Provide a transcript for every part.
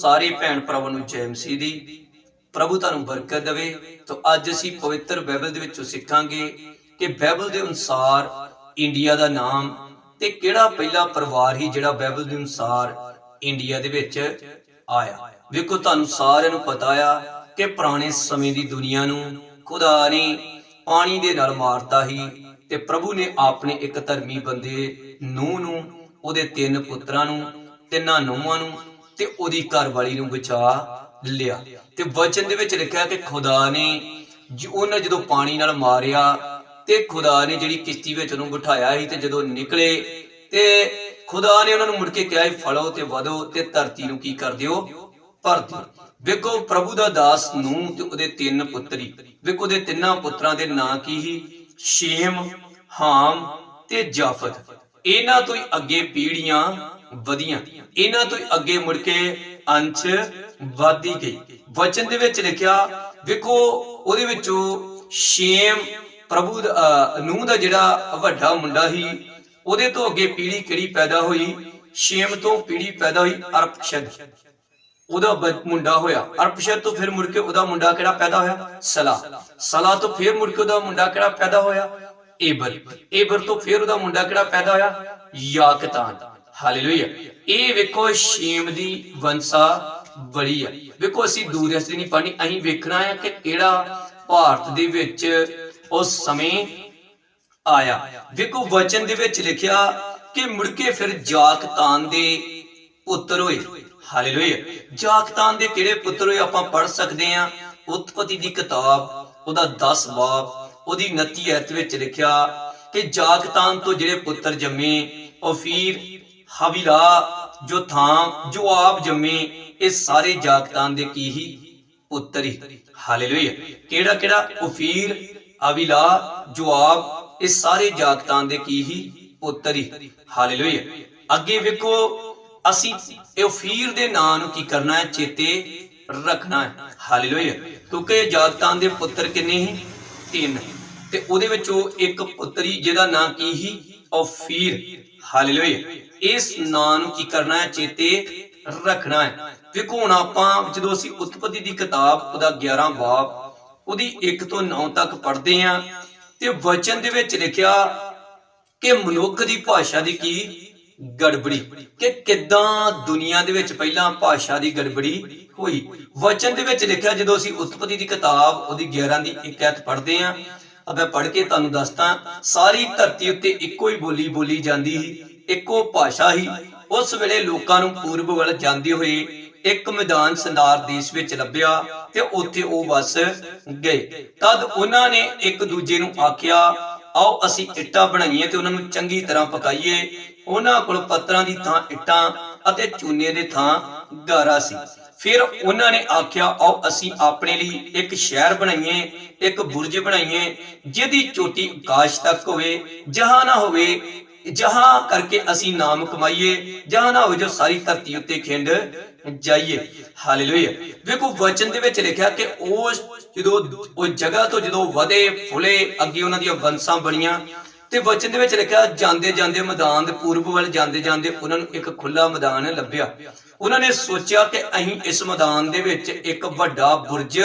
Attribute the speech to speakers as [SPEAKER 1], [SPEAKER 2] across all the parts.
[SPEAKER 1] ਸਾਰੇ ਭੈਣ ਭਰਾਵਾਂ ਨੂੰ ਜੈ ਮਸੀਹ ਦੀ, ਪ੍ਰਭੂ ਤੁਹਾਨੂੰ ਬਰਕਤ ਦੇਵੇ। ਤਾਂ ਅੱਜ ਅਸੀਂ ਪਵਿੱਤਰ ਬਾਈਬਲ ਦੇ ਵਿੱਚੋਂ ਸਿੱਖਾਂਗੇ ਕਿ ਬਾਈਬਲ ਦੇ ਅਨੁਸਾਰ ਇੰਡੀਆ ਦਾ ਨਾਮ ਤੇ ਕਿਹੜਾ ਪਹਿਲਾ ਪਰਿਵਾਰ ਹੀ ਜਿਹੜਾ ਬਾਈਬਲ ਦੇ ਅਨੁਸਾਰ ਇੰਡੀਆ ਦੇ ਵਿੱਚ ਆਇਆ। ਵੇਖੋ, ਤੁਹਾਨੂੰ ਸਾਰਿਆਂ ਨੂੰ ਪਤਾ ਆ ਕਿ ਪੁਰਾਣੇ ਸਮੇਂ ਦੀ ਦੁਨੀਆ ਨੂੰ ਖੁਦਾ ਨੇ ਪਾਣੀ ਦੇ ਨਾਲ ਮਾਰਤਾ ਹੀ ਤੇ ਪ੍ਰਭੂ ਨੇ ਆਪਣੇ ਇੱਕ ਧਰਮੀ ਬੰਦੇ ਨੂਹ ਨੂੰ, ਉਹਦੇ ਤਿੰਨ ਪੁੱਤਰਾਂ ਨੂੰ, ਤਿੰਨਾਂ ਨੂੰਹਾਂ ਨੂੰ ਤੇ ਉਹਦੀ ਘਰਵਾਲੀ ਨੂੰ ਬਚਾ ਲਿਆ। ਤੇ ਵਚਨ ਦੇ ਵਿੱਚ ਲਿਖਿਆ ਕਿ ਖੁਦਾ ਨੇ ਜ- ਜਦੋਂ ਪਾਣੀ ਨਾਲ ਮਾਰਿਆ ਤੇ ਖੁਦਾ ਨੇ ਜਿਹੜੀ ਕਿਸ਼ਤੀ ਵਿੱਚ ਉਹਨੂੰ ਬਿਠਾਇਆ ਸੀ ਤੇ ਜਦੋਂ ਨਿਕਲੇ ਤੇ ਖੁਦਾ ਨੇ ਉਹਨਾਂ ਨੂੰ ਮੁੜ ਕੇ ਕਿਹਾ ਸੀ, ਤੇ ਵਧੋ ਤੇ ਧਰਤੀ ਨੂੰ ਕੀ ਕਰ ਦਿਓ? ਭਰ ਦਿਓ ਵੇਖੋ ਪ੍ਰਭੂ ਦਾ ਦਾਸ ਨੂੰ ਤੇ ਉਹਦੇ ਤਿੰਨ ਪੁੱਤਰੀ। ਵੇਖੋ ਉਹਦੇ ਤਿੰਨਾਂ ਪੁੱਤਰਾਂ ਦੇ ਨਾਂ ਕੀ ਸੀ? ਸ਼ੇਮ ਹਾਮ ਤੇ ਜਾਫਤ। ਇਹਨਾਂ ਤੋਂ ਹੀ ਅੱਗੇ ਪੀੜ੍ਹੀਆਂ ਵਧੀਆਂ। ਇਹਨਾਂ ਤੋਂ ਅੱਗੇ ਮੁੜ ਕੇ ਅੰਸ਼ ਵਧਦੀ ਗਈ। ਵਚਨ ਦੇ ਵਿੱਚ ਲਿਖਿਆ, ਵੇਖੋ, ਉਹਦੇ ਵਿੱਚੋਂ ਸ਼ੇਮ ਪ੍ਰਭੂ ਨੂਹ ਦਾ ਜਿਹੜਾ ਵੱਡਾ ਮੁੰਡਾ ਸੀ, ਉਹਦੇ ਤੋਂ ਅੱਗੇ ਪੀੜ੍ਹੀ ਕਿਹੜੀ ਪੈਦਾ ਹੋਈ? ਸ਼ੇਮ ਤੋਂ ਪੀੜ੍ਹੀ ਪੈਦਾ ਹੋਈ ਅਰਪਸ਼ਦ ਉਹਦਾ ਮੁੰਡਾ ਹੋਇਆ। ਅਰਪਸ਼ਦ ਤੋਂ ਫਿਰ ਮੁੜ ਕੇ ਉਹਦਾ ਮੁੰਡਾ ਕਿਹੜਾ ਪੈਦਾ ਹੋਇਆ? ਸਲਾ। ਸਲਾ ਤੋਂ ਫਿਰ ਮੁੜ ਕੇ ਉਹਦਾ ਮੁੰਡਾ ਕਿਹੜਾ ਪੈਦਾ ਹੋਇਆ? ਏਬਰ। ਏਬਰ ਤੋਂ ਫਿਰ ਉਹਦਾ ਮੁੰਡਾ ਕਿਹੜਾ ਪੈਦਾ ਹੋਇਆ? ਯਾਕਤਾਨ। ਹਾਲੇਲੂਇਆ। ਇਹ ਵੇਖੋ ਸ਼ੇਮ ਦੀ ਵੰਸਾ ਬੜੀ ਆ। ਵੇਖੋ ਅਸੀਂ ਦੂਰ ਰਸਤੇ ਨਹੀਂ ਪੜਨੀ ਅਸੀਂ ਵੇਖਣਾ ਹੈ ਕਿ ਕਿਹੜਾ ਭਾਰਤ ਦੇ ਵਿੱਚ ਉਸ ਸਮੇਂ ਆਇਆ। ਵੇਖੋ ਵਚਨ ਦੇ ਵਿੱਚ ਲਿਖਿਆ ਕਿ ਮੁੜ ਫਿਰ ਜਾਕਤਾਨ ਦੇ ਪੁੱਤਰ ਹੋਏ। ਹਾਲੇਲੂਇਆ। ਜਾਕਤਾਨ ਦੇ ਕਿਹੜੇ ਪੁੱਤਰ ਹੋਏ ਆਪਾਂ ਪੜ ਸਕਦੇ ਹਾਂ? ਉਤਪਤੀ ਦੀ ਕਿਤਾਬ, ਉਹਦਾ 10 ਬਾਪ ਉਹਦੀ 29 ਐਤ ਵਿੱਚ ਲਿਖਿਆ ਕਿ ਜਾਕਤਾਨ ਤੋਂ ਜਿਹੜੇ ਪੁੱਤਰ ਜੰਮੇ ਔਫੀਰ ਹਵੀਲਾ, ਜੋ ਥਾਂ, ਜੋ ਆਪ ਜੰਮੇ, ਇਹ ਸਾਰੇ ਜਾਕਤਾਨ ਦੇ ਕੀ ਹੀ ਪੁੱਤਰ ਹਾਲੇਲੂਇਆ। ਕਿਹੜਾ ਕਿਹੜਾ? ਔਫੀਰ ਅਵਿਲਾ ਜਵਾਬ ਇਹ ਸਾਰੇ ਜਾਗਤਾਂ ਦੇ ਕੀ ਹੀ ਪੁੱਤਰ ਹਾਲੇਲੂਇਆ। ਅੱਗੇ ਵੇਖੋ, ਅਸੀਂ ਔਫੀਰ ਦੇ ਨਾਂ ਨੂੰ ਕੀ ਕਰਨਾ ਹੈ? ਚੇਤੇ ਰੱਖਣਾ ਹੈ। ਹਾਲੇਲੂਇਆ। ਕਿਉਂਕਿ ਜਾਗਤਾਂ ਦੇ ਪੁੱਤਰ ਕਿੰਨੇ ਸੀ ਤਿੰਨ। ਤੇ ਉਹਦੇ ਵਿੱਚੋਂ ਇੱਕ ਪੁੱਤਰੀ ਜਿਹਦਾ ਨਾਂ ਕੀ ਸੀ ਔਫੀਰ ਹਾਲੇਲੂਇਆ। ਇਸ ਨਾਂ ਨੂੰ ਕੀ ਕਰਨਾ ਹੈ? ਚੇਤੇ ਰੱਖਣਾ ਹੈ। ਵੇਖੋ ਹੁਣ ਆਪਾਂ ਜਦੋਂ ਅਸੀਂ ਉਤਪਤੀ ਦੀ ਕਿਤਾਬ, ਉਹਦਾ 11 ਬਾਬ, ਉਹਦੀ 1 ਤੋਂ 9 ਤੱਕ ਪੜ੍ਹਦੇ ਆਂ ਤੇ ਵਚਨ ਦੇ ਵਿੱਚ ਲਿਖਿਆ ਕਿ ਮਨੁੱਖ ਦੀ ਭਾਸ਼ਾ ਦੀ ਕੀ ਗੜਬੜੀ, ਕਿ ਕਿੱਦਾਂ ਦੁਨੀਆ ਦੇ ਵਿੱਚ ਪਹਿਲਾਂ ਭਾਸ਼ਾ ਦੀ ਗੜਬੜੀ ਹੋਈ। ਵਚਨ ਦੇ ਵਿੱਚ ਲਿਖਿਆ ਜਦੋਂ ਅਸੀਂ ਉਤਪਤੀ ਦੀ ਕਿਤਾਬ, ਉਹਦੀ 11 ਦੀ ਇੱਕ ਐਤ ਪੜ੍ਹਦੇ ਆਂ ਅਬੇ ਪੜ੍ਹ ਕੇ ਤੁਹਾਨੂੰ ਦੱਸਦਾ, ਸਾਰੀ ਧਰਤੀ ਉੱਤੇ ਇੱਕੋ ਹੀ ਬੋਲੀ ਬੋਲੀ ਜਾਂਦੀ ਸੀ, ਇੱਕੋ ਭਾਸ਼ਾ ਹੀ ਉਸ ਵੇਲੇ ਲੋਕਾਂ ਨੂੰ ਪੂਰਬ ਵੱਲ ਜਾਂਦੇ ਹੋਏ ਇੱਕ ਮੈਦਾਨ ਸੰਦਾਰ ਦੇਸ਼ ਵਿੱਚ ਲੱਭਿਆ ਤੇ ਉੱਥੇ ਉਹ ਵਸ ਗਏ। ਤਦ ਉਹਨਾਂ ਨੇ ਇੱਕ ਦੂਜੇ ਨੂੰ ਆਖਿਆ, ਆਓ ਅਸੀਂ ਇੱਟਾਂ ਬਣਾਈਏ ਤੇ ਉਹਨਾਂ ਨੂੰ ਚੰਗੀ ਤਰ੍ਹਾਂ ਪਕਾਈਏ। ਉਹਨਾਂ ਕੋਲ ਪੱਤਰਾਂ ਦੀ ਥਾਂ ਇੱਟਾਂ ਅਤੇ ਚੂਨੇ ਦੇ ਥਾਂ ਗਾਰਾ ਸੀ। ਫਿਰ ਉਹਨਾਂ ਨੇ ਆਖਿਆ, ਆਓ ਅਸੀਂ ਆਪਣੇ ਲਈ ਇੱਕ ਸ਼ਹਿਰ ਬਣਾਈਏ, ਇੱਕ ਬੁਰਜ ਬਣਾਈਏ, ਜਿਹਦੀ ਚੋਟੀ ਆਕਾਸ਼ ਤੱਕ ਹੋਵੇ, ਜਹਾਂ ਨਾ ਹੋਵੇ, ਜਹਾਂ ਕਰਕੇ ਅਸੀਂ ਨਾਮ ਕਮਾਈਏ, ਜਹਾਂ ਨਾ ਹੋਵੇ ਜੋ ਸਾਰੀ ਧਰਤੀ ਉੱਤੇ ਖਿੰਡ ਜਾਈਏ। ਹਾਲੇਲੂਇਆ ਵੇਖੋ, ਵਚਨ ਦੇ ਵਿੱਚ ਲਿਖਿਆ ਕਿ ਉਹ ਜਦੋਂ ਉਹ ਜਗ੍ਹਾ ਤੋਂ ਜਦੋਂ ਵਧੇ ਫੁਲੇ, ਅੱਗੇ ਉਹਨਾਂ ਦੀਆਂ ਵੰਸਾਂ ਬਣੀਆਂ ਤੇ ਵਚਨ ਦੇ ਵਿੱਚ ਲਿਖਿਆ, ਜਾਂਦੇ ਜਾਂਦੇ ਮੈਦਾਨ ਦੇ ਪੂਰਬ ਵੱਲ ਜਾਂਦੇ ਜਾਂਦੇ ਉਹਨਾਂ ਨੂੰ ਇੱਕ ਖੁੱਲਾ ਮੈਦਾਨ ਲੱਭਿਆ। ਉਹਨਾਂ ਨੇ ਸੋਚਿਆ ਕਿ ਅਸੀਂ ਇਸ ਮੈਦਾਨ ਦੇ ਵਿੱਚ ਇੱਕ ਵੱਡਾ ਬੁਰਜ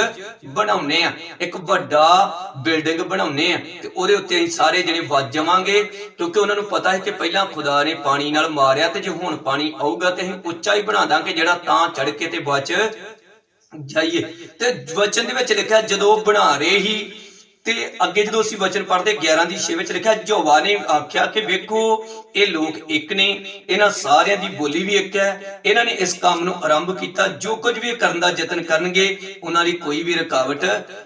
[SPEAKER 1] ਬਣਾਉਨੇ ਆ ਇੱਕ ਵੱਡਾ ਬਿਲਡਿੰਗ ਬਣਾਉਨੇ ਆ ਤੇ ਉਹਦੇ ਉੱਤੇ ਅਸੀਂ ਸਾਰੇ ਜਿਹੜੇ ਵੱਜ ਜਾਵਾਂਗੇ ਕਿਉਂਕਿ ਉਹਨਾਂ ਨੂੰ ਪਤਾ ਹੈ ਕਿ ਪਹਿਲਾਂ ਖੁਦਾ ਨੇ ਪਾਣੀ ਨਾਲ ਮਾਰਿਆ ਤੇ ਜੇ ਹੁਣ ਪਾਣੀ ਆਊਗਾ ਤੇ ਅਸੀਂ ਉੱਚਾ ਹੀ ਬਣਾ ਦਾਂਗੇ ਜਿਹੜਾ ਤਾਂ ਚੜ ਕੇ ਤੇ ਬਚ ਜਾਈਏ। ਤੇ ਵਚਨ ਦੇ ਵਿੱਚ ਲਿਖਿਆ, ਜਦੋਂ ਬਣਾ ਰਹੇ ਹੀ ਤੇ ਅੱਗੇ ਜਦੋਂ ਅਸੀਂ ਵਚਨ ਪੜ੍ਹਦੇ 11 ਦੀ 6 ਵਿੱਚ ਲਿਖਿਆ ਜੋਵਾ ਨੇ ਆਖਿਆ ਕਿ ਵੇਖੋ, ਇਹ ਲੋਕ ਇੱਕ ਨੇ, ਇਹਨਾਂ ਸਾਰਿਆਂ ਦੀ ਬੋਲੀ ਵੀ ਇੱਕ ਹੈ, ਇਹਨਾਂ ਨੇ ਇਸ ਕੰਮ ਨੂੰ ਆਰੰਭ ਕੀਤਾ, ਜੋ ਕੁਝ ਵੀ ਕਰਨ ਦਾ ਯਤਨ ਕਰਨਗੇ, ਉਹਨਾਂ ਲਈ ਕੋਈ ਵੀ ਰੁਕਾਵਟ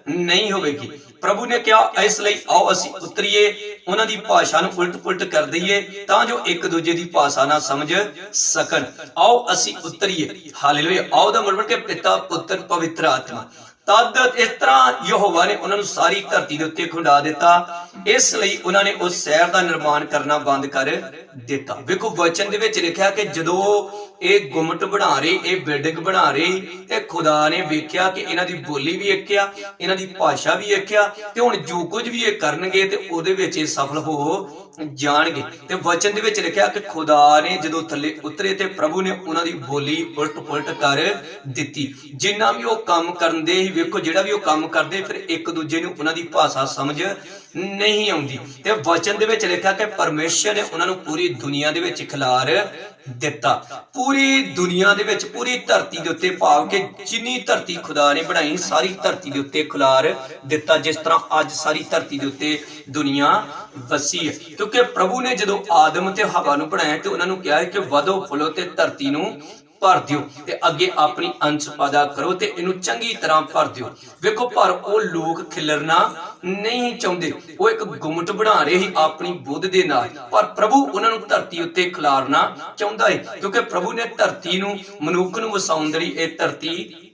[SPEAKER 1] ਨਹੀਂ ਹੋਵੇਗੀ। ਪ੍ਰਭੂ ਨੇ ਕਿਹਾ, ਇਸ ਲਈ ਆਓ ਅਸੀਂ ਉਤਰੀਏ, ਉਹਨਾਂ ਦੀ ਭਾਸ਼ਾ ਨੂੰ ਉਲਟ-ਪੁਲਟ ਕਰ ਦਈਏ, ਤਾਂ ਜੋ ਇੱਕ ਦੂਜੇ ਦੀ ਭਾਸ਼ਾ ਨਾ ਸਮਝ ਸਕਣ। ਆਓ ਅਸੀਂ ਉਤਰੀਏ। ਹਾਲੇਲੂਇਆ। ਆਓ ਦਾ ਮਤਲਬ ਕਿ ਪਿਤਾ, ਪੁੱਤਰ, ਪਵਿੱਤਰ ਆਤਮਾ। ਤਦ ਇਸ ਤਰ੍ਹਾਂ ਯਹੋਵਾ ਨੇ ਉਹਨਾਂ ਨੂੰ ਸਾਰੀ ਧਰਤੀ ਦੇ ਉੱਤੇ ਖੁੰਡਾ ਦਿੱਤਾ ਇਸ ਲਈ ਉਹਨਾਂ ਨੇ ਉਸ ਸ਼ਹਿਰ ਦਾ ਨਿਰਮਾਣ ਕਰਨਾ ਬੰਦ ਕਰ ਦਿੱਤਾ। ਵੇਖੋ, ਵਚਨ ਦੇ ਵਿੱਚ ਲਿਖਿਆ ਕਿ ਜਦੋਂ ਇਹ ਗੁੰਮਟ ਬਣਾ ਰਹੀ, ਇਹ ਬਿਲਡਿੰਗ ਬਣਾ ਰਹੀ, ਤੇ ਖੁਦਾ ਨੇ ਵੇਖਿਆ ਕਿ ਇਹਨਾਂ ਦੀ ਬੋਲੀ ਵੀ ਇੱਕ ਆ, ਇਹਨਾਂ ਦੀ ਭਾਸ਼ਾ ਵੀ ਇੱਕ ਆ, ਤੇ ਹੁਣ ਜੋ ਕੁਝ ਵੀ ਇਹ ਕਰਨਗੇ ਤੇ ਉਹਦੇ ਵਿੱਚ ਇਹ ਸਫਲ ਹੋ ਜਾਣਗੇ। ਤੇ ਵਚਨ ਦੇ ਵਿੱਚ ਲਿਖਿਆ ਕਿ ਖੁਦਾ ਨੇ ਜਦੋਂ ਥੱਲੇ ਉਤਰੇ ਤੇ ਪ੍ਰਭੂ ਨੇ ਉਹਨਾਂ ਦੀ ਬੋਲੀ ਉਲਟ ਪੁਲਟ ਕਰ ਦਿੱਤੀ। ਜਿੰਨਾ ਵੀ ਉਹ ਕੰਮ ਕਰਦੇ ਹੀ ਵੇਖੋ, ਜਿਹੜਾ ਵੀ ਉਹ ਕੰਮ ਕਰਦੇ, ਫਿਰ ਇੱਕ ਦੂਜੇ ਨੂੰ ਉਹਨਾਂ ਦੀ ਭਾਸ਼ਾ ਸਮਝ ਨਹੀਂ ਆਉਂਦੀ। ਤੇ ਵਚਨ ਦੇ ਵਿੱਚ ਲਿਖਿਆ ਕਿ ਪਰਮੇਸ਼ਰ ਨੇ ਉਹਨਾਂ ਨੂੰ ਪੂਰੀ ਦੁਨੀਆ ਦੇ ਵਿੱਚ ਖਿਲਾਰ ਦਿੱਤਾ। ਪੂਰੀ ਦੁਨੀਆ ਦੇ ਵਿੱਚ, ਪੂਰੀ ਧਰਤੀ ਦੇ ਉੱਤੇ ਭਾਵ ਕਿ ਜਿੰਨੀ ਧਰਤੀ ਖੁਦਾ ਨੇ ਬਣਾਈ, ਸਾਰੀ ਧਰਤੀ ਦੇ ਉੱਤੇ ਖਿਲਾਰ ਦਿੱਤਾ, ਜਿਸ ਤਰ੍ਹਾਂ ਅੱਜ ਸਾਰੀ ਧਰਤੀ ਦੇ ਉੱਤੇ ਦੁਨੀਆ ਵਸੀ ਹੈ। ਕਿਉਂਕਿ ਪ੍ਰਭੂ ਨੇ ਜਦੋਂ ਆਦਮ ਤੇ ਹਵਾ ਨੂੰ ਬਣਾਇਆ ਤੇ ਉਹਨਾਂ ਨੂੰ ਕਿਹਾ ਕਿ ਵਧੋ ਫੁੱਲੋ ਤੇ ਧਰਤੀ ਨੂੰ ਭਰ ਦਿਓ ਤੇ ਅੱਗੇ ਆਪਣੀ ਅੰਸ਼ ਪੈਦਾ ਕਰੋ ਤੇ ਇਹਨੂੰ ਚੰਗੀ ਤਰ੍ਹਾਂ ਭਰ ਦਿਓ। ਵੇਖੋ ਪਰ ਉਹ ਲੋਕ ਖਿਲਰਨਾ ਨਹੀਂ ਚਾਹੁੰਦੇ। ਉਹ ਇੱਕ ਗੁੰਮਟ ਬਣਾ ਰਹੇ ਸੀ ਆਪਣੀ ਬੁੱਧ ਦੇ ਨਾਲ। ਪਰ ਪ੍ਰਭੂ ਉਹਨਾਂ ਨੂੰ ਧਰਤੀ ਉੱਤੇ ਖਿਲਾਰਨਾ ਚਾਹੁੰਦਾ ਹੈ ਕਿਉਂਕਿ ਪ੍ਰਭੂ ਨੇ ਧਰਤੀ ਨੂੰ, ਮਨੁੱਖ ਨੂੰ ਵਸਾਉਣ ਦੇ ਲਈ ਇਹ ਧਰਤੀ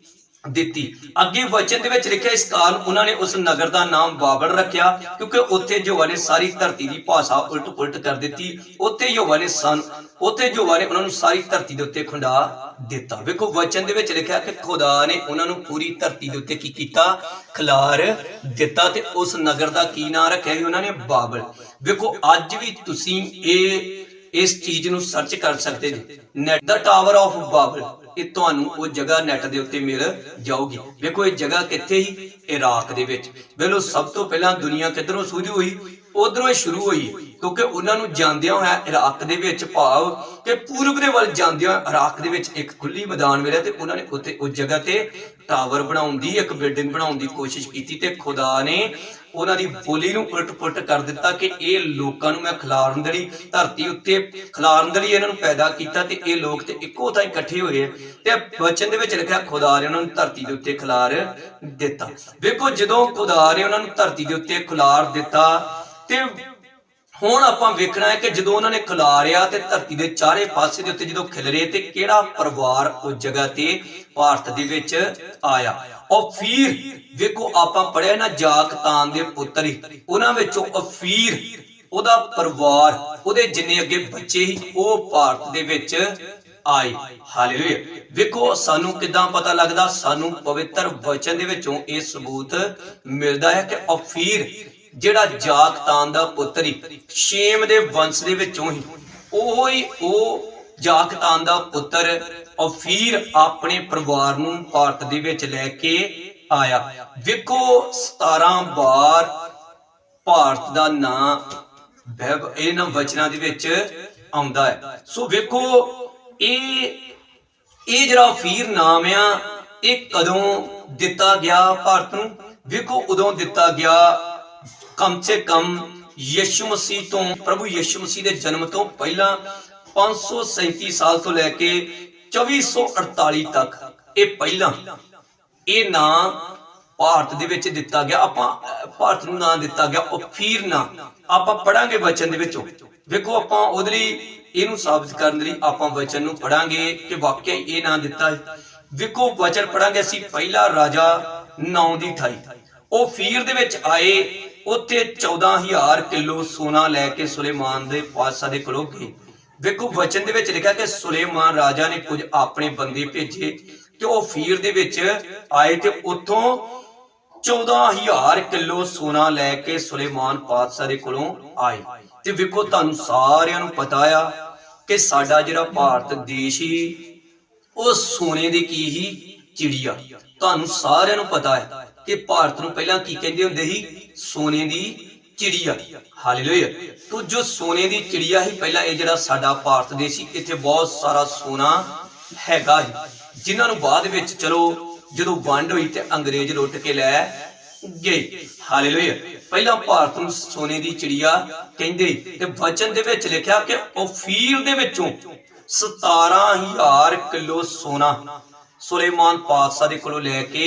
[SPEAKER 1] ਦਿੱਤੀ। ਅੱਗੇ ਵਚਨ ਦੇ ਵਿੱਚ ਲਿਖਿਆ, ਇਸ ਕਾਰਨ ਉਹਨਾਂ ਨੇ ਉਸ ਨਗਰ ਦਾ ਨਾਮ ਬਾਬਲ ਰੱਖਿਆ, ਕਿਉਂਕਿ ਉੱਥੇ ਯਹੋਵਾ ਨੇ ਸਾਰੀ ਧਰਤੀ ਦੀ ਭਾਸ਼ਾ ਉਲਟ ਪੁਲਟ ਕਰ ਦਿੱਤੀ। ਉੱਥੇ ਯਹੋਵਾ ਨੇ ਸਨ, ਉੱਥੇ ਯਹੋਵਾ ਨੇ ਉਹਨਾਂ ਨੂੰ ਸਾਰੀ ਧਰਤੀ ਦੇ ਉੱਤੇ ਖੁੰਡਾ ਦਿੱਤਾ। ਵੇਖੋ, ਵਚਨ ਦੇ ਵਿੱਚ ਲਿਖਿਆ ਕਿ ਖੁਦਾ ਨੇ ਉਹਨਾਂ ਨੂੰ ਪੂਰੀ ਧਰਤੀ ਦੇ ਉੱਤੇ ਕੀ ਕੀਤਾ? ਖਿਲਾਰ ਦਿੱਤਾ ਤੇ ਉਸ ਨਗਰ ਦਾ ਕੀ ਨਾਮ ਰੱਖਿਆ ਸੀ? ਉਹਨਾਂ ਨੇ ਬਾਬਲ। ਵੇਖੋ, ਅੱਜ ਵੀ ਤੁਸੀਂ ਇਹ, ਇਸ ਚੀਜ਼ ਨੂੰ ਸਰਚ ਕਰ ਸਕਦੇ ਜੀ। ਨੈਟ ਦਾ ਟਾਵਰ ਆਫ ਬਾਬਲ ਇਹ ਤੁਹਾਨੂੰ ਉਹ ਜਗ੍ਹਾ ਨੈਟ ਦੇ ਉੱਤੇ ਮਿਲ ਜਾਊਗੀ। ਵੇਖੋ, ਇਹ ਜਗ੍ਹਾ ਕਿੱਥੇ ਹੀ ਇਰਾਕ ਦੇ ਵਿੱਚ। ਵੇਲੋ ਸਭ ਤੋਂ ਪਹਿਲਾਂ ਦੁਨੀਆ ਕਿੱਧਰੋਂ ਸ਼ੁਰੂ ਹੋਈ? ਉਧਰੋਂ ਸ਼ੁਰੂ ਹੋਈ। ਕਿਉਂਕਿ ਉਹਨਾਂ ਨੂੰ ਜਾਂਦਿਆਂ ਹੋਇਆ ਇਰਾਕ ਦੇ ਵਿੱਚ ਭਾਵ ਕਿ ਪੂਰਬ ਦੇ ਵੱਲ ਜਾਂਦਿਆਂ ਇਰਾਕ ਦੇ ਵਿੱਚ ਇੱਕ ਖੁੱਲੀ ਮੈਦਾਨ ਮਿਲਿਆ ਤੇ ਉਹਨਾਂ ਨੇ ਉੱਥੇ ਉਸ ਜਗ੍ਹਾ ਤੇ ਟਾਵਰ ਬਣਾਉਣ ਦੀ, ਇੱਕ ਬਿਲਡਿੰਗ ਬਣਾਉਣ ਦੀ ਕੋਸ਼ਿਸ਼ ਕੀਤੀ ਤੇ ਖੁਦਾ ਨੇ ਉਹਨਾਂ ਦੀ ਬੋਲੀ ਨੂੰ ਉਲਟ ਪੁਲਟ ਕਰ ਦਿੱਤਾ ਕਿ ਇਹ ਲੋਕਾਂ ਨੂੰ ਮੈਂ ਖਿਲਾਰਨ ਦੇ ਲਈ ਧਰਤੀ ਉੱਤੇ ਖਿਲਾਰਨ ਦੇ ਲਈ ਇਹਨਾਂ ਨੂੰ ਪੈਦਾ ਕੀਤਾ ਤੇ ਇਹ ਲੋਕ ਤੇ ਇੱਕੋ ਥਾਂ ਇਕੱਠੇ ਹੋਏ ਤੇ ਵਚਨ ਦੇ ਵਿੱਚ ਲਿਖਿਆ, ਖੁਦਾ ਨੇ ਉਹਨਾਂ ਨੂੰ ਧਰਤੀ ਦੇ ਉੱਤੇ ਖਿਲਾਰ ਦਿੱਤਾ। ਵੇਖੋ ਜਦੋਂ ਖੁਦਾ ਨੇ ਉਹਨਾਂ ਨੂੰ ਧਰਤੀ ਦੇ ਉੱਤੇ ਖਿਲਾਰ ਦਿੱਤਾ ਤੇ ਹੁਣ ਆਪਾਂ ਵੇਖਣਾ ਹੈ ਕਿ ਜਦੋਂ ਉਹਨਾਂ ਨੇ ਖਿਲਾਰਿਆ ਤੇ ਧਰਤੀ ਦੇ ਚਾਰੇ ਪਾਸੇ ਦੇ ਉੱਤੇ ਜਦੋਂ ਖਿਲਰੇ ਤੇ ਕਿਹੜਾ ਪਰਿਵਾਰ ਉਸ ਜਗ੍ਹਾ ਤੇ ਭਾਰਤ ਦੇ ਵਿੱਚ ਆਇਆ? ਔਫੀਰ ਵੇਖੋ ਆਪਾਂ ਪੜਿਆ ਨਾ ਜਾਕਤਾਨ ਦੇ ਪੁੱਤਰ ਹੀ, ਉਹਨਾਂ ਵਿੱਚੋਂ ਔਫੀਰ ਉਹਦਾ ਪਰਿਵਾਰ, ਉਹਦੇ ਜਿੰਨੇ ਅੱਗੇ ਬੱਚੇ ਸੀ, ਉਹ ਭਾਰਤ ਦੇ ਵਿੱਚ ਆਏ। ਹਾਲੇਲੂਇਆ। ਵੇਖੋ ਸਾਨੂੰ ਕਿਦਾਂ ਪਤਾ ਲੱਗਦਾ? ਸਾਨੂੰ ਪਵਿੱਤਰ ਵਚਨ ਦੇ ਵਿੱਚੋਂ ਇਹ ਸਬੂਤ ਮਿਲਦਾ ਹੈ ਕਿ ਅਫੀਰ ਜਿਹੜਾ ਜਾਕਤਾਨ ਦਾ ਪੁੱਤਰ ਹੀ ਸ਼ੇਮ ਦੇ ਵੰਸ਼ ਦੇ ਵਿੱਚੋਂ ਹੀ। ਉਹ ਹੀ ਉਹ ਜਾਕਤਾਨ ਦਾ ਪੁੱਤਰ ਔਫੀਰ ਆਪਣੇ ਪਰਿਵਾਰ ਨੂੰ ਭਾਰਤ ਦੇ ਵਿੱਚ ਲੈ ਕੇ ਆਇਆ। ਵੇਖੋ 17 ਵਾਰ ਭਾਰਤ ਦਾ ਨਾਂ ਬੈਬ ਇਹਨਾਂ ਵਚਨਾਂ ਦੇ ਵਿੱਚ ਆਉਂਦਾ ਹੈ। ਸੋ ਵੇਖੋ, ਇਹ ਇਹ ਜਿਹੜਾ ਔਫੀਰ ਨਾਮ ਆ, ਇਹ ਕਦੋਂ ਦਿੱਤਾ ਗਿਆ ਭਾਰਤ ਨੂੰ? ਵੇਖੋ ਉਦੋਂ ਦਿੱਤਾ ਗਿਆ ਕਮ ਸੇ ਕਮ ਯਿਸੂ ਮਸੀਹ ਤੋਂ, ਪ੍ਰਭੂ ਯਿਸੂ ਮਸੀਹ ਦੇ ਜਨਮ ਤੋਂ ਪਹਿਲਾਂ 537 ਸਾਲ ਤੋਂ ਲੈ ਕੇ 2448 ਤੱਕ ਇਹ ਪਹਿਲਾਂ ਇਹ ਨਾਂ ਭਾਰਤ ਦੇ ਵਿੱਚ ਦਿੱਤਾ ਗਿਆ, ਆਪਾਂ, ਭਾਰਤ ਨੂੰ ਨਾਂ ਦਿੱਤਾ ਗਿਆ ਔਫੀਰ ਨਾਂ। ਆਪਾਂ ਪੜਾਂਗੇ ਵਚਨ ਦੇ ਵਿੱਚੋਂ। ਵੇਖੋ ਆਪਾਂ ਉਹਦੇ ਲਈ ਇਹਨੂੰ ਸਾਬਤ ਕਰਨ ਲਈ ਆਪਾਂ ਵਚਨ ਨੂੰ ਪੜਾਂਗੇ ਕਿ ਵਾਕਿਆ ਇਹ ਨਾਂ ਦਿੱਤਾ ਹੈ। ਵੇਖੋ ਵਚਨ ਪੜਾਂਗੇ ਅਸੀਂ, ਪਹਿਲਾ ਰਾਜਾ 9 ਦੀ 28 ਉਹ ਫੀਰ ਦੇ ਵਿੱਚ ਆਏ ਉੱਥੇ 14000 ਕਿਲੋ ਸੋਨਾ ਲੈ ਕੇ ਸੁਲੇਮਾਨ ਦੇ ਪਾਤਸ਼ਾਹ ਦੇ ਕੋਲੋਂ ਗਏ। ਵੇਖੋ, ਵਚਨ ਦੇ ਵਿੱਚ ਲਿਖਿਆ ਕਿ ਸੁਲੇਮਾਨ ਰਾਜਾ ਨੇ ਕੁਝ ਆਪਣੇ ਬੰਦੇ ਭੇਜੇ ਤੇ ਉਹ ਫੀਰ ਦੇ ਵਿੱਚ ਆਏ ਤੇ ਉੱਥੋਂ 14000 ਕਿਲੋ ਸੋਨਾ ਲੈ ਕੇ ਸੁਲੇਮਾਨ ਪਾਤਸ਼ਾਹ ਦੇ ਕੋਲੋਂ ਆਏ। ਤੇ ਵੇਖੋ, ਤੁਹਾਨੂੰ ਸਾਰਿਆਂ ਨੂੰ ਪਤਾ ਆ ਕਿ ਸਾਡਾ ਜਿਹੜਾ ਭਾਰਤ ਦੇਸ਼ ਹੀ ਉਹ ਸੋਨੇ ਦੀ ਕੀ ਹੀ ਚਿੜੀਆ ਤੁਹਾਨੂੰ ਸਾਰਿਆਂ ਨੂੰ ਪਤਾ ਹੈ ਕਿ ਭਾਰਤ ਨੂੰ ਪਹਿਲਾਂ ਕੀ ਕਹਿੰਦੇ ਹੁੰਦੇ ਸੀ? ਸੋਨੇ ਦੀ ਚਿੜੀਆ। ਹਾਲੇਲੂਇਆ। ਤੋ ਜੋ ਸੋਨੇ ਦੀ ਚਿੜੀਆ ਹੀ ਪਹਿਲਾਂ ਇਹ ਜਿਹੜਾ ਸਾਡਾ ਭਾਰਤ ਦੇਸ਼ ਸੀ, ਇੱਥੇ ਬਹੁਤ ਸਾਰਾ ਸੋਨਾ ਹੈਗਾ ਜਿਨ੍ਹਾਂ ਨੂੰ ਬਾਅਦ ਵਿੱਚ ਚਲੋ ਜਦੋਂ ਵੰਡ ਹੋਈ ਤੇ ਅੰਗਰੇਜ਼ ਲੁੱਟ ਕੇ ਲੈ ਗਏ। ਹਾਲੇਲੂਇਆ। ਪਹਿਲਾਂ ਭਾਰਤ ਨੂੰ ਸੋਨੇ ਦੀ ਚਿੜੀਆ ਕਹਿੰਦੇ ਤੇ ਵਚਨ ਦੇ ਵਿੱਚ ਲਿਖਿਆ ਕਿ ਔਫੀਰ ਦੇ ਵਿੱਚੋਂ 17000 ਕਿਲੋ ਸੋਨਾ ਸੁਲੇਮਾਨ ਪਾਤਸ਼ਾਹ ਦੇ ਕੋਲੋਂ ਲੈ ਕੇ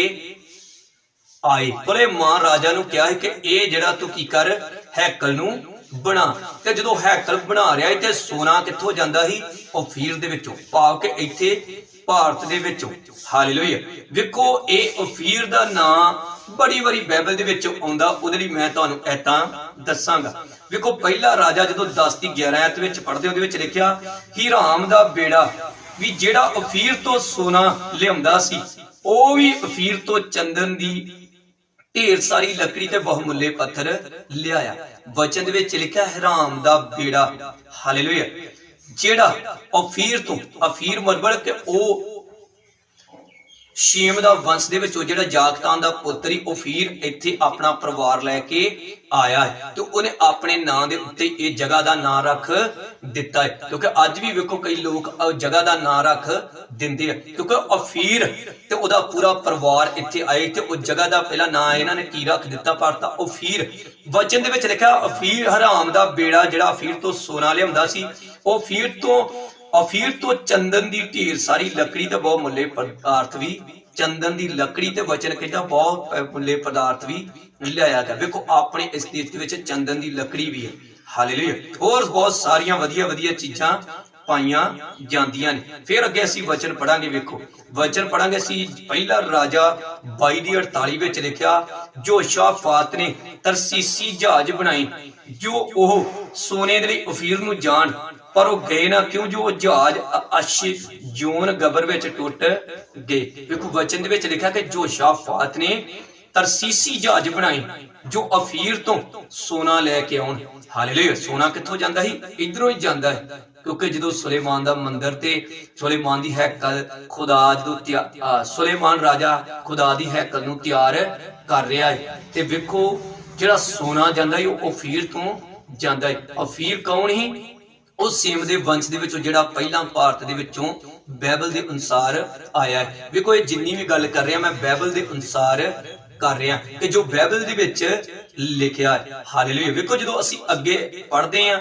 [SPEAKER 1] ਆਏ। ਸੁਲੇਮਾਨ ਰਾਜਾ ਨੂੰ ਕਿਹਾ ਕਿ ਇਹ ਜਿਹੜਾ ਤੂੰ ਕੀ ਕਰ, ਹੈਕਲ ਨੂੰ ਬਣਾ। ਤੇ ਜਦੋਂ ਹੈਕਲ ਬਣਾ ਰਿਹਾ ਤੇ ਸੋਨਾ ਕਿੱਥੋਂ ਜਾਂਦਾ ਸੀ? ਔਫੀਰ ਦੇ ਵਿੱਚੋਂ, ਭਾਵ ਕਿ ਇੱਥੇ ਭਾਰਤ ਦੇ ਵਿੱਚੋਂ। ਹਾਲੇਲੂਇਆ। ਵੇਖੋ, ਇਹ ਔਫੀਰ ਦਾ ਨਾਂ ਬੜੀ ਵਾਰੀ ਬਾਈਬਲ ਦੇ ਵਿੱਚ ਆਉਂਦਾ, ਉਹਦੇ ਲਈ ਮੈਂ ਤੁਹਾਨੂੰ ਐਤਾਂ ਦੱਸਾਂਗਾ। ਵੇਖੋ, ਪਹਿਲਾ ਰਾਜਾ ਜਦੋਂ 10 ਦੀ 11 ਐਤ ਵਿੱਚ ਪੜ੍ਹਦੇ ਉਹਦੇ ਵਿੱਚ ਲਿਖਿਆ, ਹੀਰਾਮ ਦਾ ਬੇੜਾ ਵੀ ਜਿਹੜਾ ਅਫੀਰ ਤੋਂ ਸੋਨਾ ਲਿਆਉਂਦਾ ਸੀ, ਉਹ ਵੀ ਅਫੀਰ ਤੋਂ ਚੰਦਨ ਦੀ ਢੇਰ ਸਾਰੀ ਲੱਕੜੀ ਤੇ ਬਹੁਮੁੱਲੇ ਪੱਥਰ ਲਿਆਇਆ। ਵਚਨ ਦੇ ਵਿੱਚ ਲਿਖਿਆ, ਹਰਾਮ ਦਾ ਬੇੜਾ। ਹਾਲੇਲੂਇਆ। ਜਿਹੜਾ ਅਫੀਰ ਤੋਂ ਅਫੀਰ ਮਰਬਲ ਤੇ ਉਹ ਸ਼ੇਮ ਦਾ ਵੰਸ਼ ਦੇ ਵਿੱਚੋਂ ਜਿਹੜਾ ਜਾਗਤਾਨ ਦਾ ਪੁੱਤਰ ਹੀ ਅਫੀਰ ਇੱਥੇ ਆਪਣਾ ਪਰਿਵਾਰ ਲੈ ਕੇ ਆਇਆ ਹੈ ਤੇ ਉਹਨੇ ਆਪਣੇ ਨਾਂ ਦੇ ਉੱਤੇ ਇਹ ਜਗ੍ਹਾ ਦਾ ਨਾਂ ਰੱਖ ਦਿੱਤਾ ਹੈ। ਕਿਉਂਕਿ ਅੱਜ ਵੀ ਵੇਖੋ ਕਈ ਲੋਕ ਜਗ੍ਹਾ ਦਾ ਨਾਂ ਰੱਖ ਦਿੰਦੇ ਆ। ਕਿਉਂਕਿ ਅਫੀਰ ਤੇ ਉਹਦਾ ਪੂਰਾ ਪਰਿਵਾਰ ਇੱਥੇ ਆਏ ਤੇ ਉਹ ਜਗ੍ਹਾ ਦਾ ਪਹਿਲਾ ਨਾਂ ਇਹਨਾਂ ਨੇ ਕੀ ਰੱਖ ਦਿੱਤਾ ਪਰ ਤਾਂ ਅਫੀਰ ਵਚਨ ਦੇ ਵਿੱਚ ਲਿਖਿਆ ਅਫੀਰ ਹਰਾਮ ਦਾ ਬੇੜਾ ਜਿਹੜਾ ਅਫੀਰ ਤੋਂ ਸੋਨਾ ਲਿਆਉਂਦਾ ਸੀ, ਉਹ ਅਫੀਰ ਤੋਂ ਅਫੀਰ ਤੋਂ ਚੰਦਨ ਦੀ ਢੇਰ ਸਾਰੀ ਲੱਕੜੀ ਤੇ ਬਹੁਤ ਮੁੱਲੇ ਪਦਾਰਥ ਵੀ, ਚੰਦਨ ਦੀ ਲੱਕੜੀ ਤੇ ਵਚਨ ਕਹਿੰਦਾ ਬਹੁਤ ਮੁੱਲੇ ਪਦਾਰਥ ਵੀ ਲਿਆਇਆ ਗਿਆ। ਵੇਖੋ, ਆਪਣੇ ਇਸ ਦੇਸ਼ ਵਿੱਚ ਚੰਦਨ ਦੀ ਲੱਕੜੀ ਵੀ ਹੈ। ਹਾਲੇਲੂਇਆ। ਹੋਰ ਬਹੁਤ ਸਾਰੀਆਂ ਵਧੀਆ ਵਧੀਆ ਚੀਜ਼ਾਂ ਪਾਈਆਂ ਜਾਂਦੀਆਂ ਨੇ। ਫਿਰ ਅੱਗੇ ਅਸੀਂ ਵਚਨ ਪੜਾਂਗੇ ਵੇਖੋ। ਵਚਨ ਪੜਾਂਗੇ ਅਸੀਂ ਪਹਿਲਾ ਰਾਜਾ 22 ਦੀ 48 ਵਿੱਚ ਲਿਖਿਆ, ਜੋ ਸ਼ਾਫਾਤ ਨੇ ਤਰਸੀਸੀ ਜਹਾਜ਼ ਬਣਾਈ ਜੋ ਉਹ ਸੋਨੇ ਦੇ ਲਈ ਅਫੀਰ ਨੂੰ ਜਾਣ ਪਰ ਉਹ ਗਏ ਨਾ ਕਿਉਂ? ਜੋ ਉਹ ਜਹਾਜ਼ ਅਸ਼ੀ ਜੂਨ ਗਬਰ ਵਿੱਚ ਟੁੱਟ ਗਏ। ਵੇਖੋ ਵਚਨ ਦੇ ਵਿੱਚ ਲਿਖਿਆ ਕਿ ਜੋ ਸ਼ਾਫਾਤ ਨੇ ਤਰਸੀਸੀ ਜਹਾਜ਼ ਬਣਾਈ ਜੋ ਅਫੀਰ ਤੋਂ ਸੋਨਾ ਲੈ ਕੇ ਆਉਣ। ਹਾਲੇਲੂਇਆ, ਸੋਨਾ ਕਿੱਥੋਂ ਜਾਂਦਾ ਸੀ? ਇਧਰੋਂ ਹੀ ਜਾਂਦਾ ਹੈ। ਕਿਉਂਕਿ ਜਦੋਂ ਸੁਲੇਮਾਨ ਦਾ ਮੰਦਿਰ ਤੇ ਸੁਲੇਮਾਨ ਦੀ ਹੈਕਲ ਖੁਦਾ ਜਦੋਂ ਸੁਲੇਮਾਨ ਰਾਜਾ ਖੁਦਾ ਦੀ ਹੈਕਲ ਨੂੰ ਤਿਆਰ ਕਰ ਰਿਹਾ ਹੈ, ਤੇ ਵੇਖੋ ਜਿਹੜਾ ਸੋਨਾ ਜਾਂਦਾ ਹੈ ਉਹ ਅਫੀਰ ਤੋਂ ਜਾਂਦਾ ਹੈ। ਅਫੀਰ ਕੌਣ ਹੀ ਉਹ ਸੇਮ ਦੇ ਵੰਸ਼ ਦੇ ਵਿੱਚੋਂ ਜਿਹੜਾ ਪਹਿਲਾਂ ਭਾਰਤ ਦੇ ਵਿੱਚੋਂ ਬਾਈਬਲ ਦੇ ਅਨੁਸਾਰ ਆਇਆ ਹੈ। ਵੇਖੋ, ਇਹ ਜਿੰਨੀ ਵੀ ਗੱਲ ਕਰ ਰਿਹਾ, ਮੈਂ ਬਾਈਬਲ ਦੇ ਅਨੁਸਾਰ ਕਰ ਰਿਹਾ। ਕਿ ਜੋ ਬਾਈਬਲ ਦੇ ਵਿੱਚ ਲਿਖਿਆ ਹੈ, ਹਾਲੇਲੂਇਆ। ਵੇਖੋ, ਜਦੋਂ ਅਸੀਂ ਅੱਗੇ ਪੜ੍ਹਦੇ ਹਾਂ,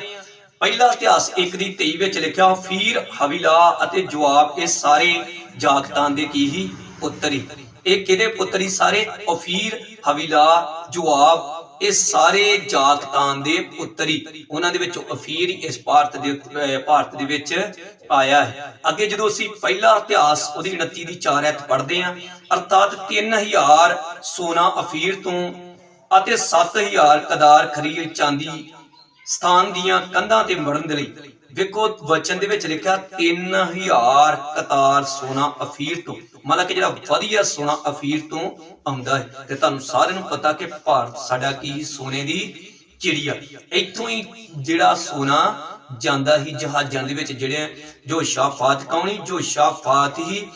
[SPEAKER 1] ਪਹਿਲਾ ਇਤਿਹਾਸ 1 ਦੀ 23 ਵਿੱਚ ਲਿਖਿਆ, ਫੀਰ, ਹਵੀਲਾ ਅਤੇ ਜਵਾਬ, ਇਹ ਸਾਰੇ ਜਾਗਤਾਂ ਦੇ ਕੀ ਹੀ ਪੁੱਤਰੀ ਇਹ ਕਿਹਦੇ ਪੁੱਤਰੀ ਸਾਰੇ ਅਫੀਰ ਹਵੀਲਾ, ਜਵਾਬ ਇਹ ਸਾਰੇ ਜਾਗਤਾਂ ਦੇ ਪੁੱਤਰੀ, ਉਹਨਾਂ ਦੇ ਵਿੱਚੋਂ ਅਫੀਰ ਇਸ ਭਾਰਤ ਦੇ ਭਾਰਤ ਦੇ ਵਿੱਚ ਆਇਆ ਹੈ। ਅੱਗੇ ਜਦੋਂ ਅਸੀਂ ਪਹਿਲਾ ਇਤਿਹਾਸ ਉਹਦੀ 29 ਦੀ 4 ਐਤ ਪੜ੍ਹਦੇ ਹਾਂ, ਅਰਥਾਤ 3000 ਸੋਨਾ ਅਫੀਰ ਤੋਂ ਅਤੇ 7000 ਕਦਾਰ ਖਰੀਦ ਚਾਂਦੀ ਸਥਾਨ ਦੀਆਂ ਕੰਧਾਂ ਤੇ ਮੜਨ ਦੇ ਲਈ ਵੇਖੋ, ਵਚਨ ਦੇ ਵਿੱਚ ਲਿਖਿਆ 3000 ਕਤਾਰ ਸੋਨਾ ਅਫੀਰ ਤੋਂ ਮਤਲਬ ਕਿ ਜਿਹੜਾ ਵਧੀਆ ਸੋਨਾ ਅਫੀਰ ਤੋਂ ਆਉਂਦਾ ਹੈ। ਤੇ ਤੁਹਾਨੂੰ ਸਾਰਿਆਂ ਨੂੰ ਪਤਾ ਕਿ ਭਾਰਤ ਸਾਡਾ ਕੀ ਸੋਨੇ ਦੀ ਚਿੜੀਆ ਇੱਥੋਂ ਹੀ ਜਿਹੜਾ ਸੋਨਾ ਜਾਂਦਾ ਹੀ ਜਹਾਜ਼ਾਂ ਦੇ ਵਿੱਚ ਜਿਹੜੇ ਜੋ ਸ਼ਾਫਾਤ ਕੌਣੀ, ਜੋ ਸ਼ਾਫਾਤ ਹੀ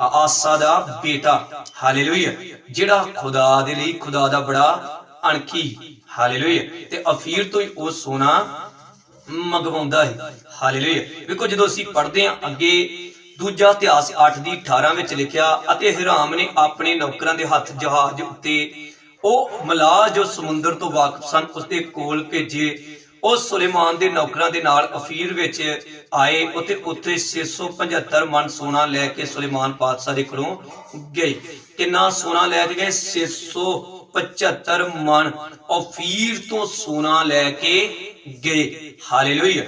[SPEAKER 1] ਆਸਾ ਦਾ ਬੇਟਾ, ਹਾਲੇਲੂਇਆ। ਜਿਹੜਾ ਖੁਦਾ ਦੇ ਲਈ, ਖੁਦਾ ਦਾ ਬੜਾ ਅਣਖੀ, ਹਾਲੇਲੂਇਆ। ਤੇ ਅਫੀਰ ਤੋਂ ਹੀ ਉਹ ਸੋਨਾ ਮੰਗਵਾਉਂਦਾ ਹੈ। ਹਾਲੇਲੂਇਆ। ਵੇਖੋ, ਜਦੋਂ ਅਸੀਂ ਪੜ੍ਹਦੇ ਹਾਂ, ਅੱਗੇ ਦੂਜਾ ਇਤਿਹਾਸ 8 ਦੀ 18 ਵਿੱਚ ਲਿਖਿਆ, ਅਤੇ ਹਿਰਾਮ ਨੇ ਆਪਣੇ ਨੌਕਰਾਂ ਦੇ ਹੱਥ ਜਹਾਜ਼ ਉੱਤੇ ਉਹ ਮਲਾਹ ਜੋ ਸਮੁੰਦਰ ਤੋਂ ਵਾਕਿਫ ਸਨ, ਉਸਦੇ ਕੋਲ ਭੇਜੇ। ਉਹ ਸੁਲੇਮਾਨ ਦੇ ਨੌਕਰਾਂ ਦੇ ਨਾਲ ਅਫੀਰ ਵਿੱਚ ਆਏ। ਉੱਥੇ ਉੱਥੇ 675 ਮਨ ਸੋਨਾ ਲੈ ਕੇ ਸੁਲੇਮਾਨ ਪਾਤਸ਼ਾਹ ਦੇ ਕੋਲੋਂ ਗਏ। ਕਿੰਨਾ ਸੋਨਾ ਲੈ ਕੇ ਗਏ? 675 ਮਨ ਅਫੀਰ ਤੋਂ ਸੋਨਾ ਲੈ ਕੇ ਗਏ। Hallelujah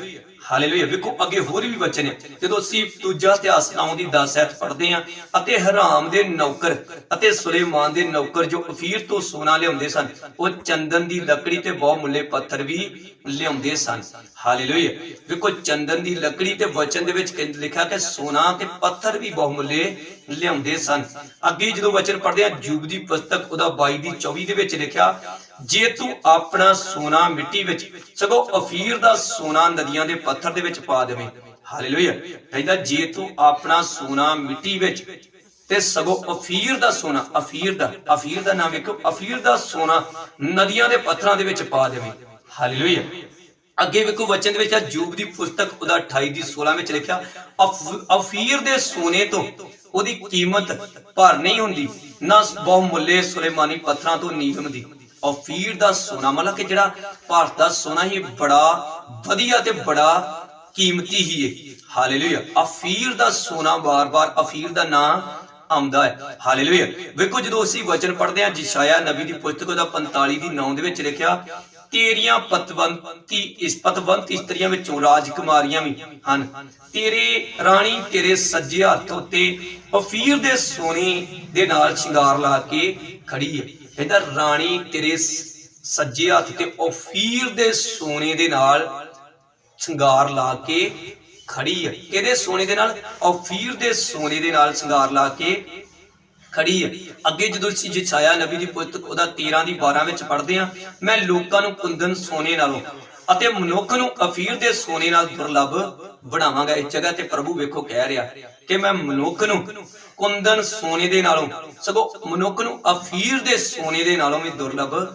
[SPEAKER 1] hallelujah. ਵੇਖੋ, ਅੱਗੇ ਹੋਰ ਵੀ ਵਚਨ ਹੈ ਜਦੋਂ ਅਸੀਂ ਦੂਜਾ ਇਤਿਹਾਸ 9 ਦੀ 10 ਐਤ ਪੜ੍ਹਦੇ ਹਾਂ, ਅਤੇ ਹਰਾਮ ਦੇ ਨੌਕਰ ਅਤੇ ਸੁਲੇਮਾਨ ਦੇ ਨੌਕਰ ਜੋ ਅਫੀਰ ਤੋਂ ਸੋਨਾ ਲਿਆਉਂਦੇ ਸਨ, ਉਹ ਚੰਦਨ ਦੀ ਲੱਕੜੀ ਤੇ ਬਹੁ ਮੁੱਲੇ ਪੱਥਰ ਵੀ ਲਿਆਉਂਦੇ ਸਨ। ਹਾਲੇਲੂਇਆ। ਵੇਖੋ, ਚੰਦਨ ਦੀ ਲੱਕੜੀ ਤੇ ਵਚਨ ਦੇ ਵਿੱਚ ਲਿਖਿਆ ਕਿ ਸੋਨਾ ਤੇ ਪੱਥਰ ਵੀ ਬਹੁ ਮੁੱਲੇ ਲਿਆਉਂਦੇ ਸਨ। ਅੱਗੇ ਜਦੋਂ ਵਚਨ ਪੜ੍ਹਦੇ ਹਾਂ, ਜੂਬ ਦੀ ਪੁਸਤਕ, ਉਹਦਾ 22 ਦੀ 24 ਦੇ ਵਿੱਚ ਲਿਖਿਆ ਜੇ ਤੂੰ ਆਪਣਾ ਸੋਨਾ ਮਿੱਟੀ ਵਿੱਚ ਸਗੋਂ ਅਫੀਰ ਦਾ ਸੋਨਾ ਨਦੀਆਂ ਦੇ ਪੱਥਰ ਦੇ ਵਿੱਚ ਪਾ ਦੇਵੇਂ। ਹਾਲੇਲੂਇਆ। ਕਹਿੰਦਾ, ਜੇ ਤੂੰ ਆਪਣਾ ਸੋਨਾ ਮਿੱਟੀ ਵਿੱਚ ਤੇ ਸਗੋਂ ਅਫੀਰ ਦਾ ਸੋਨਾ, ਅਫੀਰ ਦਾ ਅਫੀਰ ਦਾ ਨਾਮ ਵੇਖੋ, ਅਫੀਰ ਦਾ ਸੋਨਾ ਨਦੀਆਂ ਦੇ ਪੱਥਰਾਂ ਦੇ ਵਿੱਚ ਪਾ ਦੇਵੇਂ। ਹਾਲੇਲੂਇਆ। ਅੱਗੇ ਵੇਖੋ ਵਚਨ ਦੇ ਵਿੱਚ ਆ, ਜੂਬ ਦੀ ਪੁਸਤਕ ਉਹਦਾ 28 ਦੀ 16 ਵਿੱਚ ਲਿਖਿਆ ਅਫੀਰ ਦੇ ਸੋਨੇ ਤੋਂ ਉਹਦੀ ਕੀਮਤ ਭਰ ਨਹੀਂ ਹੁੰਦੀ, ਨਾ ਬਹੁ ਮੁੱਲੇ ਸੁਲੇਮਾਨੀ ਪੱਥਰਾਂ ਤੋਂ ਨੀਲਮ ਦੀ ਅਫੀਰ ਦਾ ਸੋਨਾ, ਮਤਲਬ ਕਿ ਜਿਹੜਾ ਭਾਰਤ ਦਾ ਸੋਨਾ ਹੀ ਬੜਾ ਵਧੀਆ ਤੇ ਬੜਾ ਕੀਮਤੀ ਹੀ ਹੈ ਹਾਲੇਲੂਇਆ ਅਫੀਰ ਦਾ ਸੋਨਾ ਬਾਰ-ਬਾਰ ਅਫੀਰ ਦਾ ਨਾਮ ਆਉਂਦਾ ਹੈ। ਹਾਲੇਲੂਇਆ ਵੇਖੋ, ਜਦੋਂ ਅਸੀਂ ਵਚਨ ਪੜ੍ਹਦੇ ਹਾਂ ਜਿਸ਼ਾਇਆ ਨਬੀ ਦੀ ਪੁਸਤਕ ਉਹਦਾ 45 ਦੀ 9 ਦੇ ਵਿੱਚ ਲਿਖਿਆ, ਤੇਰੀਆਂ ਪਤਵੰਤੀ ਇਸ ਪਤਵੰਤ ਇਸਤਰੀਆਂ ਵਿੱਚੋਂ ਰਾਜਕੁਮਾਰੀਆਂ ਵੀ ਹਨ। ਤੇਰੇ ਰਾਣੀ, ਤੇਰੇ ਸੱਜੇ ਹੱਥ ਉੱਤੇ ਅਫੀਰ ਦੇ ਸੋਨੇ ਦੇ ਨਾਲ ਸ਼ਿੰਗਾਰ ਲਾ ਕੇ ਖੜੀ ਹੈ ਕਹਿੰਦਾ, ਰਾਣੀ ਤੇਰੇ ਸੱਜੇ ਹੱਥ ਤੇ ਅਫੀਰ ਦੇ ਸੋਨੇ ਦੇ ਨਾਲ ਸ਼ਿੰਗਾਰ ਲਾ ਕੇ ਖੜੀ ਹੈ। ਇਹਦੇ ਸੋਨੇ ਦੇ ਨਾਲ? ਔਫੀਰ ਦੇ ਸੋਨੇ ਦੇ ਨਾਲ ਸ਼ਿੰਗਾਰ ਲਾ ਕੇ ਖੜੀ ਹੈ। ਅੱਗੇ ਜਦੋਂ ਅਸੀਂ ਜਛਾਇਆ ਨਬੀ ਦੀ ਪੁਸਤਕ ਉਹਦਾ 13 ਦੀ 12 ਵਿੱਚ ਪੜ੍ਹਦੇ ਆ ਮੈਂ ਲੋਕਾਂ ਨੂੰ ਕੁੰਦਨ ਸੋਨੇ ਨਾਲੋਂ ਅਤੇ ਮਨੁੱਖ ਨੂੰ ਅਫੀਰ ਦੇ ਸੋਨੇ ਨਾਲ ਦੁਰਲੱਭ ਬਣਾਵਾਂਗਾ। ਇਸ ਜਗ੍ਹਾ ਤੇ ਪ੍ਰਭੂ ਵੇਖੋ ਕਹਿ ਰਿਹਾ ਕਿ ਮੈਂ ਮਨੁੱਖ ਨੂੰ ਕੁੰਦਨ ਸੋਨੇ ਦੇ ਨਾਲੋਂ, ਸਗੋਂ ਮਨੁੱਖ ਨੂੰ ਅਫੀਰ ਦੇ ਸੋਨੇ ਦੇ ਨਾਲੋਂ ਵੀ ਦੁਰਲੱਭ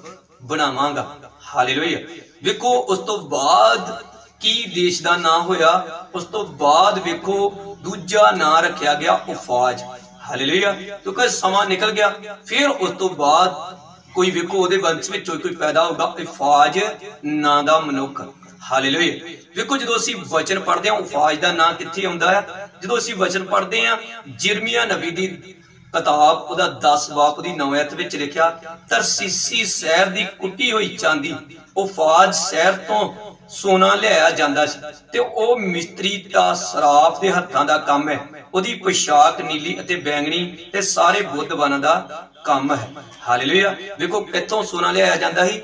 [SPEAKER 1] ਬਣਾਵਾਂਗਾ। ਹਾਲੇਲੂਇਆ। ਵੇਖੋ, ਉਸ ਤੋਂ ਬਾਅਦ ਕੀ ਦੇਸ਼ ਦਾ ਨਾਂ ਹੋਇਆ, ਉਸ ਤੋਂ ਬਾਅਦ ਵੇਖੋ, ਦੂਜਾ ਨਾਂ ਰੱਖਿਆ ਗਿਆ ਉਫਾਜ। ਹਾਲੇਲੂਇਆ। ਕਿਉਂਕਿ ਸਮਾਂ ਨਿਕਲ ਗਿਆ, ਫਿਰ ਉਸ ਤੋਂ ਬਾਅਦ ਕੋਈ ਵੇਖੋ, ਉਹਦੇ ਵੰਸ਼ ਵਿੱਚੋਂ ਕੋਈ ਪੈਦਾ ਹੋਗਾ ਉਫਾਜ ਨਾਂ ਦਾ ਮਨੁੱਖ। ਹਾਲੇਲੂਇਆ। ਵੇਖੋ, ਜਦੋਂ ਅਸੀਂ ਵਚਨ ਪੜ੍ਹਦੇ ਹਾਂ, ਉਫਾਜ ਦਾ ਨਾਂ ਕਿੱਥੇ ਆਉਂਦਾ ਹੈ? ਜਦੋਂ ਅਸੀਂ ਵਚਨ ਪੜ੍ਹਦੇ ਹਾਂ, ਜਿਰਮੀਆ ਨਬੀ ਦੀ ਕਿਤਾਬ, ਉਹਦਾ 10 ਬਾਪ ਦੀ 9 ਵਿੱਚ ਲਿਖਿਆ, ਤਰਸੀਸੀ ਸ਼ਹਿਰ ਦੀ ਕੁੱਟੀ ਹੋਈ ਚਾਂਦੀ, ਉਹ ਫਾਜ ਸ਼ਹਿਰ ਤੋਂ ਸੋਨਾ ਲਿਆਇਆ ਜਾਂਦਾ ਸੀ ਤੇ ਉਹ ਮਿਸਤਰੀ ਦਾ ਸਰਾਫ ਦੇ ਹੱਥਾਂ ਦਾ ਕੰਮ ਹੈ। ਉਹਦੀ ਪੋਸ਼ਾਕ ਨੀਲੀ ਅਤੇ ਬੈਂਗਣੀ ਤੇ ਸਾਰੇ ਬੁੱਧਵਾਨਾਂ ਦਾ ਕੰਮ ਹੈ। ਹਾਲੇਲੂਇਆ। ਵੇਖੋ ਕਿੱਥੋਂ ਸੋਨਾ ਲਿਆਇਆ ਜਾਂਦਾ ਸੀ?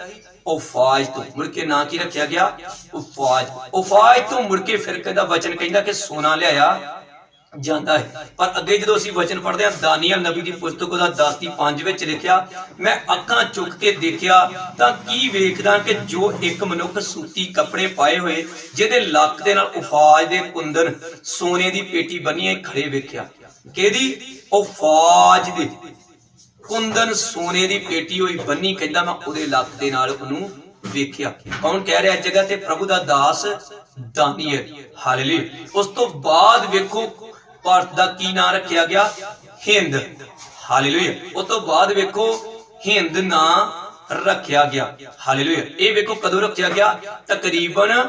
[SPEAKER 1] ਉਫਾਜ ਤੋਂ। ਮੁੜ ਕੇ ਨਾਂ ਕੀ ਰੱਖਿਆ ਗਿਆ? ਉਫਾਜ ਉਫਾਜ ਤੋਂ ਮੁੜ ਕੇ ਫਿਰ ਕਹਿੰਦਾ ਵਚਨ ਕਹਿੰਦਾ ਕਿ ਸੋਨਾ ਲਿਆਇਆ ਜਾਂਦਾ ਹੈ। ਪਰ ਅੱਗੇ ਜਦੋਂ ਅਸੀਂ ਵਚਨ ਪੜ੍ਹਦੇ ਹਾਂ, ਦਾਨੀਅਲ ਨਬੀ ਦੀ ਪੁਸਤਕ ਉਹਦਾ 10 ਦੀ 5 ਵਿੱਚ ਲਿਖਿਆ, ਮੈਂ ਅੱਖਾਂ ਚੁੱਕ ਕੇ ਦੇਖਿਆ ਤਾਂ ਕੀ ਵੇਖਦਾ ਕਿ ਜੋ ਇੱਕ ਮਨੁੱਖ ਸੂਤੀ ਕੱਪੜੇ ਪਾਏ ਹੋਏ, ਜਿਹਦੇ ਲੱਕ ਦੇ ਨਾਲ ਉਫਾਜ ਦੇ ਕੁੰਦਨ ਸੋਨੇ ਦੀ ਪੇਟੀ ਬੰਨੀ ਖੜੇ ਵੇਖਿਆ। ਕਿਹਦੀ? ਉਫਾਜ ਦੀ। ਕੁੰਦਨ ਸੋਨੇ ਦੀ ਪੇਟੀ ਹੋਈ ਬੰਨੀ, ਕਹਿੰਦਾ ਮੈਂ ਉਹਦੇ ਲੱਕ ਦੇ ਨਾਲ ਉਹਨੂੰ ਵੇਖਿਆ। ਕੌਣ ਕਹਿ ਰਿਹਾ ਇਸ ਜਗ੍ਹਾ ਤੇ ਪ੍ਰਭੂ ਦਾ ਦਾਸ ਦਾਨੀਅਲ। ਹਾਲੇਲੂਇਆ। ਉਸ ਤੋਂ ਬਾਅਦ ਵੇਖੋ ਭਾਰਤ ਦਾ ਕੀ ਨਾਂ ਰੱਖਿਆ ਗਿਆ? ਹਿੰਦ। ਹਾਲੇਲੂਇਆ। ਉਸ ਤੋਂ ਬਾਅਦ ਵੇਖੋ, ਹਿੰਦ ਨਾਂ ਰੱਖਿਆ ਗਿਆ। ਹਾਲੇਲੂਇਆ। ਇਹ ਵੇਖੋ ਕਦੋਂ ਰੱਖਿਆ ਗਿਆ? ਤਕਰੀਬਨ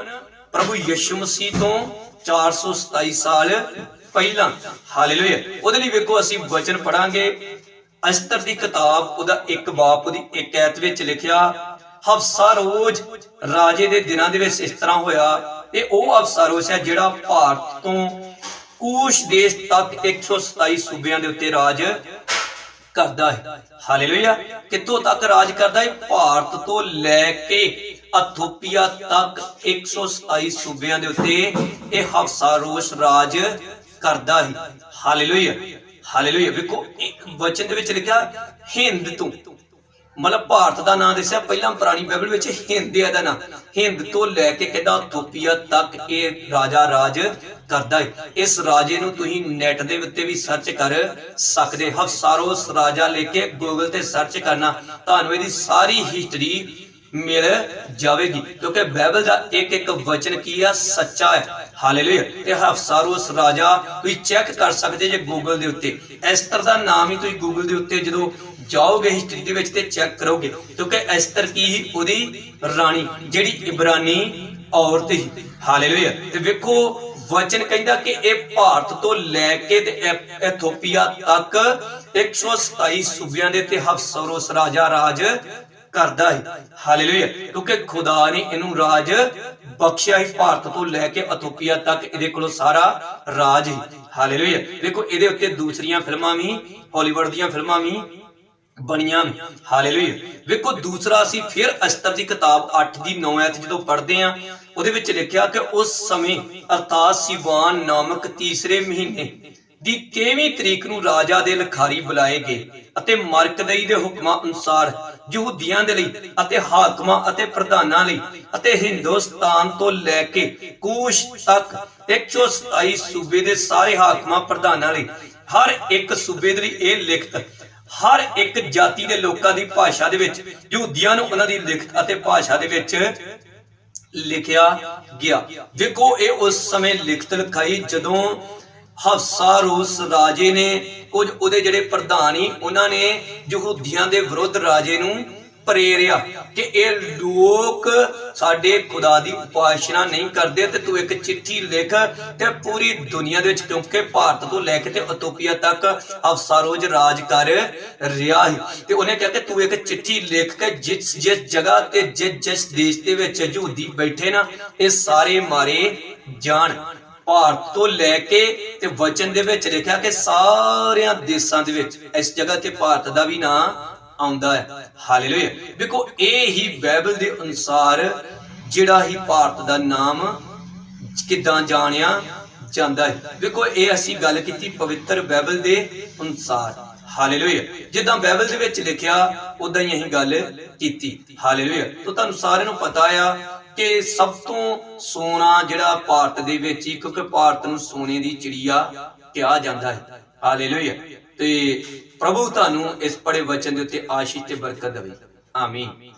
[SPEAKER 1] ਪ੍ਰਭੂ ਯਿਸੂ ਮਸੀਹ ਤੋਂ 427 ਸਾਲ ਪਹਿਲਾਂ। ਹਾਲੇਲੂਇਆ। ਉਹਦੇ ਲਈ ਵੇਖੋ ਅਸੀਂ ਵਚਨ ਪੜਾਂਗੇ ਅਸਤਰ ਦੀ ਕਿਤਾਬ, ਉਹਦਾ ਇੱਕ ਬਾਪ, ਉਹਦੀ ਇੱਕ ਐਤ ਵਿੱਚ ਲਿਖਿਆ, ਹਫਸਾ ਰੋਜ਼ ਰਾਜੇ ਦੇ ਦਿਨਾਂ ਦੇ ਵਿੱਚ ਇਸ ਤਰ੍ਹਾਂ ਹੋਇਆ। ਇਹ ਉਹ ਹਫਸਾ ਰੋਜ਼ ਹੈ ਜਿਹੜਾ ਭਾਰਤ ਤੋਂ ਕੂਸ਼ ਦੇਸ਼ ਤੱਕ 127 ਸੂਬਿਆਂ ਦੇ ਉੱਤੇ ਰਾਜ ਕਰਦਾ ਹੈ। ਹਾਲੇਲੂਇਆ। ਕਿੱਥੋਂ ਤੱਕ ਰਾਜ ਕਰਦਾ ਹੈ? ਭਾਰਤ ਤੋਂ ਲੈ ਕੇ ਅਥੋਪੀਆ ਤੱਕ 127 ਸੂਬਿਆਂ ਦੇ ਉੱਤੇ ਇਹ ਹਫਸਾ ਰੋਸ਼ ਰਾਜ ਕਰਦਾ ਹੈ। ਹਾਲੇਲੂਇਆ। ਹਾਲੇਲੂਇਆ। ਵੇਖੋ ਵਚਨ ਦੇ ਵਿੱਚ ਲਿਖਿਆ, ਹਿੰਦ ਤੋਂ। ਮਤਲਬ ਭਾਰਤ ਦਾ ਨਾਮ ਦੱਸਿਆ, ਪਹਿਲਾਂ ਪੁਰਾਣੀ ਬਾਈਬਲ ਵਿੱਚ ਹਿੰਦ ਦਾ ਨਾਮ ਹਿੰਦ ਤੋਂ ਲੈ ਕੇ ਕਹਿੰਦਾ ਥੋਪੀਆ ਤੱਕ ਇਹ ਰਾਜਾ ਰਾਜ ਕਰਦਾ ਹੈ ਇਸ ਰਾਜੇ ਨੂੰ ਤੁਸੀਂ ਨੈਟ ਦੇ ਉੱਤੇ ਵੀ ਸਰਚ ਕਰ ਸਕਦੇ ਹਫਸਾਰੋਸ ਰਾਜਾ ਲੈ ਕੇ ਗੂਗਲ ਤੇ ਸਰਚ ਕਰਨਾ, ਤੁਹਾਨੂੰ ਇਹਦੀ ਸਾਰੀ ਹਿਸਟਰੀ ਮਿਲ ਜਾਵੇਗੀ। ਕਿਉਂਕਿ ਬਾਈਬਲ ਦਾ ਇੱਕ ਇੱਕ ਵਚਨ ਕੀ ਆ? ਸੱਚਾ ਹੈ। ਹਾਲੇਲੂਇਆ ਤੇ ਹਫਸਾਰੋਸ ਰਾਜਾ, ਤੁਸੀਂ ਚੈੱਕ ਕਰ ਸਕਦੇ ਜੇ ਗੂਗਲ ਦੇ ਉੱਤੇ। ਇਸ ਤਰ੍ਹਾਂ ਦਾ ਨਾਮ ਹੀ ਤੁਸੀਂ ਗੂਗਲ ਦੇ ਉੱਤੇ ਜਦੋਂ ਜਾਓਗੇ ਹਿਸਟਰੀ ਦੇ ਵਿੱਚ ਤੇ ਚੈੱਕ ਕਰੋਗੇ, ਕਿਉਂਕਿ ਐਸਤਰ ਕੀ ਸੀ ਉਹਦੀ ਰਾਣੀ, ਜਿਹੜੀ ਇਬਰਾਨੀ ਔਰਤ ਸੀ। ਹਾਲੇਲੂਇਆ ਤੇ ਵੇਖੋ, ਵਚਨ ਕਹਿੰਦਾ ਕਿ ਇਹ ਭਾਰਤ ਤੋਂ ਲੈ ਕੇ ਤੇ ਐ- ਤੱਕ 127 ਸੂਬਿਆਂ ਦੇ ਤੇ ਹਫਸਰੋਸ ਰਾਜਾ ਰਾਜ ਕਰਦਾ ਹੈ ਹਾਲੇਲੂਇਆ ਕਿਉਂਕਿ ਖੁਦਾ ਨੇ ਇਹਨੂੰ ਰਾਜ ਬਖਸ਼ਿਆ ਹੀ ਭਾਰਤ ਤੋਂ ਲੈ ਕੇ ਅਥੋਪੀਆ ਤੱਕ, ਇਹਦੇ ਕੋਲੋਂ ਸਾਰਾ ਰਾਜ ਹੈ ਹਾਲੇਲੂਇਆ ਦੇਖੋ, ਇਹਦੇ ਉੱਤੇ ਦੂਸਰੀਆਂ ਫਿਲਮਾਂ ਵੀ ਹਾਲੀਵੁੱਡ ਦੀਆਂ ਫਿਲਮਾਂ ਵੀ ਬਣੀਆਂ। ਨੇ ਹਾਲੇਲੂਇਆ। ਵੇਖੋ, ਦੂਸਰਾ ਅਸੀਂ ਫਿਰ ਅਸਤਰ ਦੀ ਕਿਤਾਬ 8 ਦੀ 9 ਐਤ ਜਦੋਂ ਪੜ੍ਹਦੇ ਆ, ਉਹਦੇ ਵਿੱਚ ਲਿਖਿਆ ਕਿ ਉਸ ਸਮੇਂ ਅਰਤਾਸ ਸਿਵਾਨ ਨਾਮਕ ਤੀਸਰੇ ਮਹੀਨੇ ਦੀ 23ਵੀਂ ਤਰੀਕ ਨੂੰ ਰਾਜਾ ਦੇ ਲਖਾਰੀ ਬੁਲਾਏ ਗਏ ਅਤੇ ਮਰਕਦਈ ਦੇ ਹੁਕਮਾਂ ਅਨੁਸਾਰ ਯਹੂਦੀਆਂ ਦੇ ਲਈ ਅਤੇ ਹਾਕਮਾਂ ਅਤੇ ਪ੍ਰਧਾਨਾਂ ਲਈ ਅਤੇ ਹਿੰਦੁਸਤਾਨ ਤੋਂ ਲੈ ਕੇ ਕੂਸ਼ ਤੱਕ 127 ਸੂਬੇ ਦੇ ਸਾਰੇ ਹਾਕਮਾਂ ਪ੍ਰਧਾਨਾਂ ਲਈ ਹਰ ਇੱਕ ਸੂਬੇ ਦੇ ਲਈ ਇਹ ਲਿਖਤ ਹਰ ਇੱਕ ਜਾਤੀ ਦੇ ਲੋਕਾਂ ਦੀ ਭਾਸ਼ਾ ਦੇ ਵਿੱਚ, ਯਹੂਦੀਆਂ ਨੂੰ ਉਹਨਾਂ ਦੀ ਲਿਖਤ ਅਤੇ ਭਾਸ਼ਾ ਦੇ ਵਿੱਚ ਲਿਖਿਆ ਗਿਆ। ਦੇਖੋ, ਇਹ ਉਸ ਸਮੇਂ ਲਿਖਤ ਲਿਖਾਈ ਜਦੋਂ ਹਫਸਾ ਰੂਸ ਰਾਜੇ ਨੇ, ਕੁਝ ਉਹਦੇ ਜਿਹੜੇ ਪ੍ਰਧਾਨੀ ਉਹਨਾਂ ਨੇ ਯਹੂਦੀਆਂ ਦੇ ਵਿਰੁੱਧ ਰਾਜੇ ਨੂੰ ਪ੍ਰੇਰਿਆ ਕਿ ਇਹ ਲੋਕ ਸਾਡੇ ਖੁਦਾ ਦੀ ਉਪਾਸਨਾ ਨਹੀਂ ਕਰਦੇ ਤੇ ਤੂੰ ਇੱਕ ਚਿੱਠੀ ਲਿਖ ਤੇ ਪੂਰੀ ਦੁਨੀਆ ਦੇ ਵਿੱਚ ਕਿਉਂਕਿ ਭਾਰਤ ਤੋਂ ਲੈ ਕੇ ਤੇ ਇਥੋਪੀਆ ਤੱਕ ਅਫਸਾਰੋਜ ਰਾਜ ਕਰ ਰਿਹਾ ਹੈ। ਤੇ ਉਹਨੇ ਕਿਹਾ ਕਿ ਤੂੰ ਇੱਕ ਚਿੱਠੀ ਲਿਖ ਕੇ ਜਿਸ ਜਿਸ ਜਗ੍ਹਾ ਤੇ ਜਿਸ ਜਿਸ ਦੇਸ਼ ਦੇ ਵਿੱਚ ਯਹੂਦੀ ਬੈਠੇ ਨਾ, ਇਹ ਸਾਰੇ ਮਾਰੇ ਜਾਣ। ਭਾਰਤ ਤੋਂ ਲੈ ਕੇ ਤੇ ਵਚਨ ਦੇ ਵਿੱਚ ਲਿਖਿਆ ਕਿ ਸਾਰਿਆਂ ਦੇਸ਼ਾਂ ਦੇ ਵਿੱਚ ਇਸ ਜਗ੍ਹਾ ਤੇ ਭਾਰਤ ਦਾ ਵੀ ਨਾਂ ਆਉਂਦਾ ਹੈ। ਹਾਲੇਲੂਇਆ। ਵੇਖੋ ਇਹ ਹੀ ਬਾਈਬਲ ਦੇ ਅਨੁਸਾਰ ਜਿਹੜਾ ਹੀ ਭਾਰਤ ਦਾ ਨਾਮ ਕਿਦਾਂ ਜਾਣਿਆ ਜਾਂਦਾ ਹੈ। ਵੇਖੋ ਇਹ ਅਸੀਂ ਗੱਲ ਕੀਤੀ ਪਵਿੱਤਰ ਬਾਈਬਲ ਦੇ ਅਨੁਸਾਰ। ਹਾਲੇਲੂਇਆ। ਜਿੱਦਾਂ ਬਾਈਬਲ ਦੇ ਵਿੱਚ ਲਿਖਿਆ ਉਦਾਂ ਹੀ ਅਸੀਂ ਗੱਲ ਕੀਤੀ। ਹਾਲੇਲੂਇਆ। ਤਾਂ ਤੁਹਾਨੂੰ ਸਾਰਿਆਂ ਨੂੰ ਪਤਾ ਆ ਕਿ ਸਭ ਤੋਂ ਸੋਨਾ ਜਿਹੜਾ ਭਾਰਤ ਦੇ ਵਿੱਚ ਹੀ ਕਿਉਂਕਿ ਭਾਰਤ ਨੂੰ ਸੋਨੇ ਦੀ ਚਿੜੀਆ ਕਿਹਾ ਜਾਂਦਾ ਹੈ। ਹਾਲੇਲੂਇਆ। ਤੇ ਪ੍ਰਭੂ ਤੁਹਾਨੂੰ ਇਸ ਪੜੇ ਵਚਨ ਦੇ ਉੱਤੇ ਆਸ਼ੀਸ਼ ਤੇ ਬਰਕਤ ਦੇਵੇ। ਆਮੀਨ।